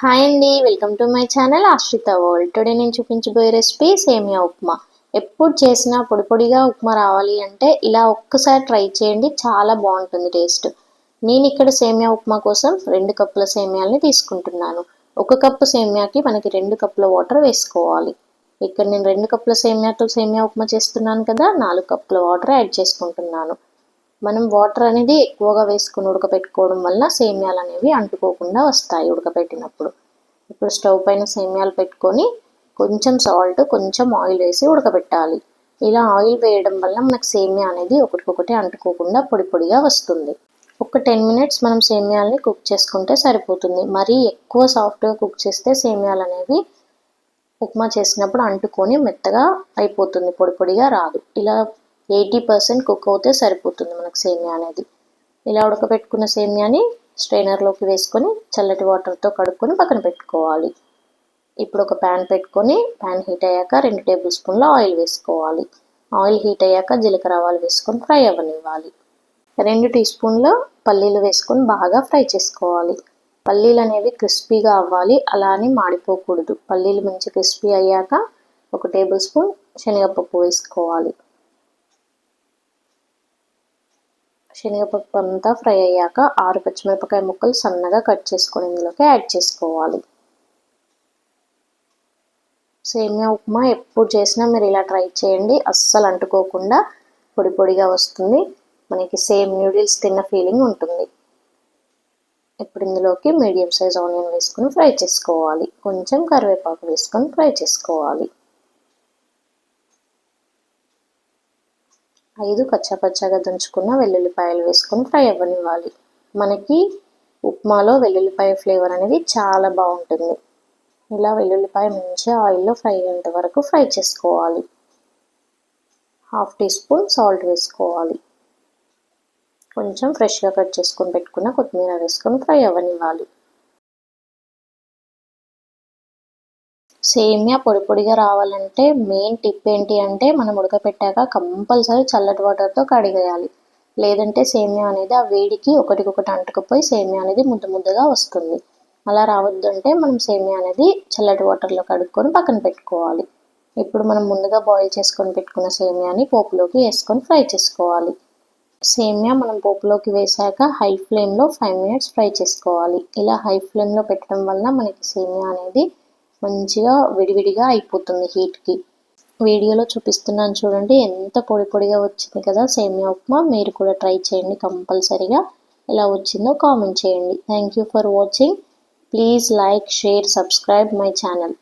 Hi అండి welcome to my channel Ashritha world today నేను చూపించబోయే రెసిపీ సేమియా ఉప్మా. ఎప్పుడు చేసినా పొడి పొడిగా ఉప్మా రావాలి అంటే ఇలా ఒక్కసారి ట్రై చేయండి చాలా బాగుంటుంది టేస్ట్ నేను ఇక్కడ సేమియా ఉప్మా కోసం రెండు కప్పుల సేమియాలని తీసుకుంటున్నాను. ఒక కప్పు సేమియాకి మనకి రెండు కప్పుల వాటర్ వేసుకోవాలి. ఇక్కడ నేను రెండు కప్పుల సేమియాతో సేమియా ఉప్మా చేస్తున్నాను కదా నాలుగు కప్పుల వాటర్ యాడ్ చేసుకుంటున్నాను. మనం వాటర్ అనేది ఎక్కువగా వేసుకుని ఉడకపెట్టుకోవడం వల్ల సేమ్యాలు అనేవి అంటుకోకుండా వస్తాయి ఉడకపెట్టినప్పుడు. ఇప్పుడు స్టవ్ పైన సేమ్యాలు పెట్టుకొని కొంచెం సాల్ట్ కొంచెం ఆయిల్ వేసి ఉడకబెట్టాలి ఇలా ఆయిల్ వేయడం వల్ల మనకు సేమియా అనేది ఒకటికొకటి అంటుకోకుండా పొడి పొడిగా వస్తుంది. ఒక టెన్ మినిట్స్ మనం సేమియాలని కుక్ చేసుకుంటే సరిపోతుంది. మరీ ఎక్కువ సాఫ్ట్గా కుక్ చేస్తే సేమియాలు అనేవి ఉప్మా చేసినప్పుడు అంటుకొని మెత్తగా అయిపోతుంది పొడి పొడిగా రాదు. ఇలా ఎయిటీ పర్సెంట్ కుక్ అవుతే సరిపోతుంది మనకు సేమియా అనేది. ఇలా ఉడకబెట్టుకున్న సేమియాని స్ట్రైనర్లోకి వేసుకొని చల్లటి వాటర్తో కడుక్కొని పక్కన పెట్టుకోవాలి. ఇప్పుడు ఒక ప్యాన్ పెట్టుకొని ప్యాన్ హీట్ అయ్యాక రెండు టేబుల్ స్పూన్ల ఆయిల్ వేసుకోవాలి. ఆయిల్ హీట్ అయ్యాక జీలకర్ర ఆవాలు వేసుకొని ఫ్రై అవ్వనివ్వాలి. రెండు టీ స్పూన్ల పల్లీలు వేసుకొని బాగా ఫ్రై చేసుకోవాలి. పల్లీలు అనేవి క్రిస్పీగా అవ్వాలి అలా అని మాడిపోకూడదు. పల్లీలు మంచి క్రిస్పీ అయ్యాక ఒక టేబుల్ స్పూన్ శనగపప్పు వేసుకోవాలి. శనగపప్పు అంతా ఫ్రై అయ్యాక ఆరు పచ్చిమిరపకాయ ముక్కలు సన్నగా కట్ చేసుకొని ఇందులోకి యాడ్ చేసుకోవాలి. సేమియా ఉప్మా ఎప్పుడు చేసినా మీరు ఇలా ట్రై చేయండి. అస్సలు అంటుకోకుండా పొడి పొడిగా వస్తుంది. మనకి సేమ్ న్యూడిల్స్ తిన్న ఫీలింగ్ ఉంటుంది. ఇప్పుడు ఇందులోకి మీడియం సైజ్ ఆనియన్ వేసుకొని ఫ్రై చేసుకోవాలి. కొంచెం కరివేపాకు వేసుకొని ఫ్రై చేసుకోవాలి. ఐదు కచ్చాపచ్చాగా దంచుకున్న వెల్లుల్లిపాయలు వేసుకొని ఫ్రై అవ్వనివ్వాలి. మనకి ఉప్మాలో వెల్లుల్లిపాయ ఫ్లేవర్ అనేది చాలా బాగుంటుంది. ఇలా వెల్లుల్లిపాయ మంచిగా ఆయిల్లో ఫ్రై అయ్యేంత వరకు ఫ్రై చేసుకోవాలి. హాఫ్ టీ స్పూన్ సాల్ట్ వేసుకోవాలి. కొంచెం ఫ్రెష్గా కట్ చేసుకొని పెట్టుకున్న కొత్తిమీర వేసుకొని ఫ్రై అవ్వనివ్వాలి. సేమియా పొడి పొడిగా రావాలంటే మెయిన్ టిప్ ఏంటి అంటే మనం ఉడకపెట్టాక కంపల్సరీ చల్లటి వాటర్తో కడిగేయాలి. లేదంటే సేమియా అనేది ఆ వేడికి ఒకటికొకటి అంటుకుపోయి సేమియా అనేది ముద్ద ముద్దగా వస్తుంది. అలా రావద్దంటే మనం సేమియా అనేది చల్లటి వాటర్లో కడుక్కొని పక్కన పెట్టుకోవాలి. ఇప్పుడు మనం ముందుగా బాయిల్ చేసుకొని పెట్టుకున్న సేమియాని పోపులోకి వేసుకొని ఫ్రై చేసుకోవాలి. సేమియా మనం పోపులోకి వేసాక హై ఫ్లేమ్లో ఫైవ్ మినిట్స్ ఫ్రై చేసుకోవాలి. ఇలా హై ఫ్లేమ్లో పెట్టడం వల్ల మనకి సేమియా అనేది మంచిగా విడివిడిగా అయిపోతుంది హీట్కి. వీడియోలో చూపిస్తున్నాను చూడండి ఎంత పొడి పొడిగా వచ్చింది కదా సేమియా ఉప్మా. మీరు కూడా ట్రై చేయండి కంపల్సరీగా. ఎలా వచ్చిందో కామెంట్ చేయండి. Thank you for watching please like share subscribe my channel